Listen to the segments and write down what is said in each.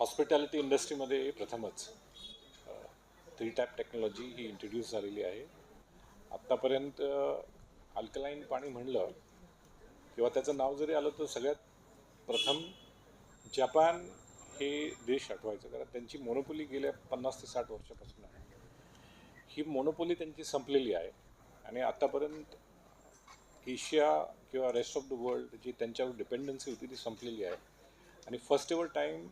Hospitality इंडस्ट्रीमध्ये प्रथमच three tap technology ही इंट्रोड्यूस झालेली आहे. आत्तापर्यंत अल्कलाईन पाणी म्हणलं किंवा त्याचं नाव जरी आलं तर सगळ्यात प्रथम जपान हे देश आठवायचं कारण त्यांची मोनोपोली गेल्या पन्नास ते साठ वर्षापासून आहे. ही मोनोपोली त्यांची संपलेली आहे. आणि आत्तापर्यंत एशिया किंवा रेस्ट ऑफ द वर्ल्ड जी त्यांच्यावर डिपेंडन्सी होती ती संपलेली आहे. आणि first ever time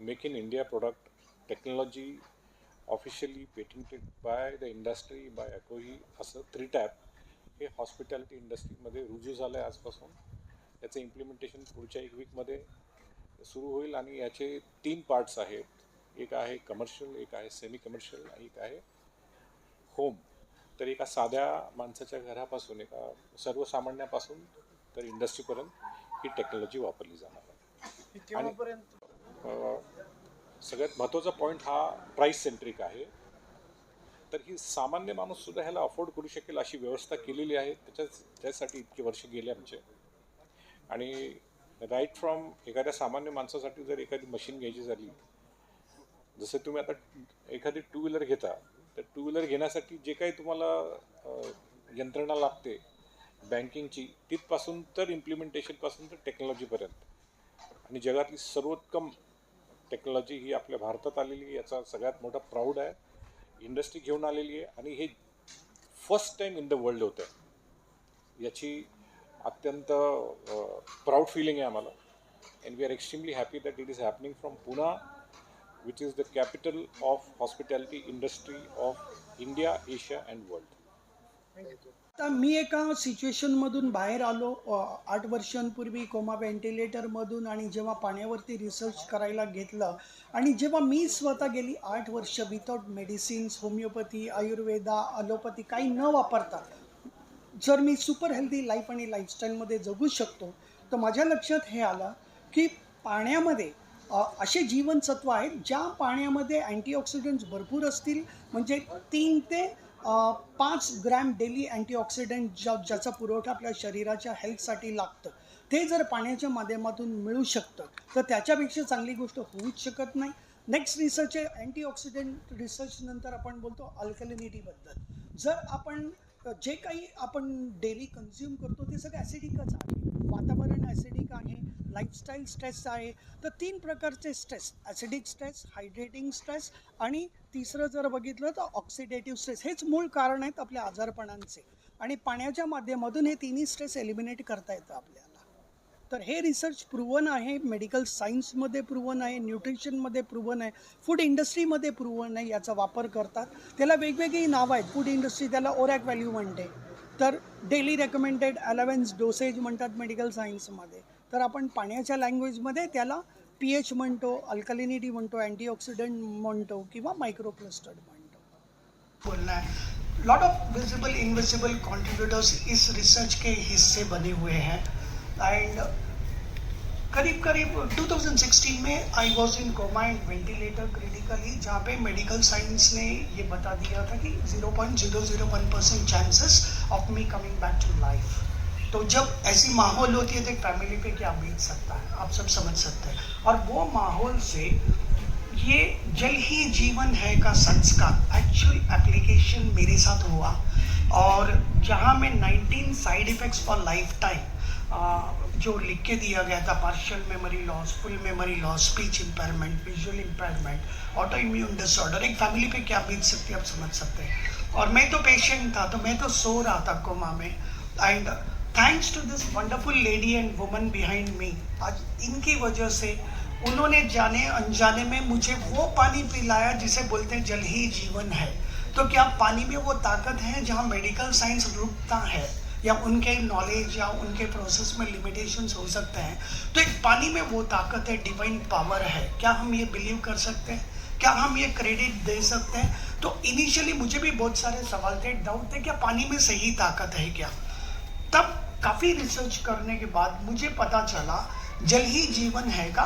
make in India product technology officially patented by the industry by अकोही असं थ्री टॅप हे हॉस्पिटॅलिटी इंडस्ट्रीमध्ये रुजू झालं आहे आजपासून. याचं इम्प्लिमेंटेशन पुढच्या एक वीकमध्ये सुरू होईल आणि याचे तीन पार्ट्स आहेत. एक आहे कमर्शियल एक आहे सेमी कमर्शियल आणि एक आहे होम तर एका साध्या माणसाच्या घरापासून एका सर्वसामान्यापासून तर इंडस्ट्रीपर्यंत ही टेक्नॉलॉजी वापरली जाणार अ, सगळ्यात महत्त्वाचा पॉईंट हा प्राईस सेंट्रिक आहे. तर ही सामान्य माणूससुद्धा ह्याला अफोर्ड करू शकेल अशी व्यवस्था केलेली आहे. त्याच्याच त्यासाठी इतके वर्ष गेले आमचे. आणि राईट फ्रॉम एखाद्या सामान्य माणसासाठी जर एखादी मशीन घ्यायची झाली जसं तुम्ही आता एखादी टू व्हीलर घेता तर टू व्हीलर घेण्यासाठी जे काही तुम्हाला यंत्रणा लागते बँकिंगची तिथपासून तर इम्प्लिमेंटेशनपासून तर टेक्नॉलॉजीपर्यंत आणि जगातली सर्वोत्तम टेक्नॉलॉजी ही आपल्या भारतात आलेली आहे याचा सगळ्यात मोठा प्राऊड आहे. इंडस्ट्री घेऊन आलेली आहे आणि हे first time in the world होतं आहे याची अत्यंत प्राऊड फिलिंग आहे आम्हाला. And we are extremely happy that it is happening from Pune which is the capital of hospitality industry of India Asia and world आता मी एका सिच्युएशनमधून बाहेर आलो आठ वर्षांपूर्वी कोमा व्हेंटिलेटरमधून आणि जेव्हा पाण्यावरती रिसर्च करायला घेतलं आणि जेव्हा मी स्वतः गेली आठ वर्ष without medicines homeopathy Ayurveda allopathy काही न वापरता जर मी सुपर हेल्दी लाईफ आणि लाईफस्टाईलमध्ये जगू शकतो तर माझ्या लक्षात हे आलं की पाण्यामध्ये असे जीवनसत्व आहेत ज्या पाण्यामध्ये अँटीऑक्सिडंट्स भरपूर असतील. म्हणजे तीन ते पाच ग्रॅम डेली अँटीऑक्सिडंट ज्या ज्याचा पुरवठा आपल्या शरीराच्या हेल्थसाठी लागतं. ते जर पाण्याच्या माध्यमातून मिळू शकतं तर त्याच्यापेक्षा चांगली गोष्ट होऊच शकत नाही. नेक्स्ट रिसर्च आहे अँटीऑक्सिडंट रिसर्चनंतर आपण बोलतो अल्कलिनिटीबद्दल जर आपण जे काही आपण डेली कन्झ्युम करतो ते सगळं ॲसिडिकच आहे. वातावरण ॲसिडिक आहे लाईफस्टाईल स्ट्रेस आहे. तर तीन प्रकारचे stress acidic stress hydrating stress आणि तिसरं जर बघितलं तर ऑक्सिडेटिव्ह स्ट्रेस हेच मूळ कारण आहेत आपल्या आजारपणांचे. आणि पाण्याच्या माध्यमातून हे तिन्ही स्ट्रेस एलिमिनेट करता येतं आपल्याला. तर हे रिसर्च प्रूवन आहे मेडिकल सायन्समध्ये प्रूवन आहे न्यूट्रिशनमध्ये प्रूवन आहे फूड इंडस्ट्रीमध्ये प्रूवन आहे याचा वापर करतात. त्याला वेगवेगळी नावं आहेत. फूड इंडस्ट्री त्याला ओरॅक व्हॅल्यू म्हणते. तर डेली रेकमेंडेड अलेव्हन्स डोसेज म्हणतात मेडिकल सायन्समध्ये तर आपण पाण्याच्या लँग्वेजमध्ये त्याला पी एच म्हणतो अल्कलिनिटी म्हणतो अँटीऑक्सिडंट म्हणतो किंवा मायक्रोक्लस्टर्ड म्हणतो. बोलना है lot of visible invisible contributors is research के हिस्से बने हुए हैं. एंड करीब करीब 2016 में I was in coma and ventilator critically जहाँ पे मेडिकल साइंस ने ये बता दिया था कि 0.001 percent chances of me coming back to life तो जब ऐसी माहौल होती है तो एक फैमिली पे क्या बीत सकता है? आप सब समझ सकते हैं। और वो माहौल से ये जल ही जीवन है का संस्कार एक्चुअल एप्लीकेशन मेरे साथ हुआ। और जहाँ में 19 side effects for lifetime जो लिख के दिया गया था partial memory loss full memory loss speech impairment visual impairment autoimmune disorder एक फैमिली पे क्या बीत सकती है, आप समझ सकते हैं। और मैं तो पेशेंट था तो मैं तो सो रहा था कोमा में। And thanks to this wonderful lady and woman behind me आज इनकी वजह से उन्होंने जाने, अनजाने में मुझे वो पानी पिलाया जिसे बोलते हैं जल ही जीवन है। तो क्या पानी में वो ताकत है जहाँ मेडिकल साइंस रुकता है? या उनके नॉलेज या उनके प्रोसेस में लिमिटेशन हो सकते हैं। तो एक पानी में वो ताकत है डिवाइन पावर है। क्या हम ये बिलीव कर सकते हैं? क्या हम ये क्रेडिट दे सकते हैं? तो इनिशियली मुझे भी बहुत सारे सवाल थे डाउट थे क्या पानी में सही ताकत है क्या। तब काफ़ी रिसर्च करने के बाद मुझे पता चला, जल ही जीवन है का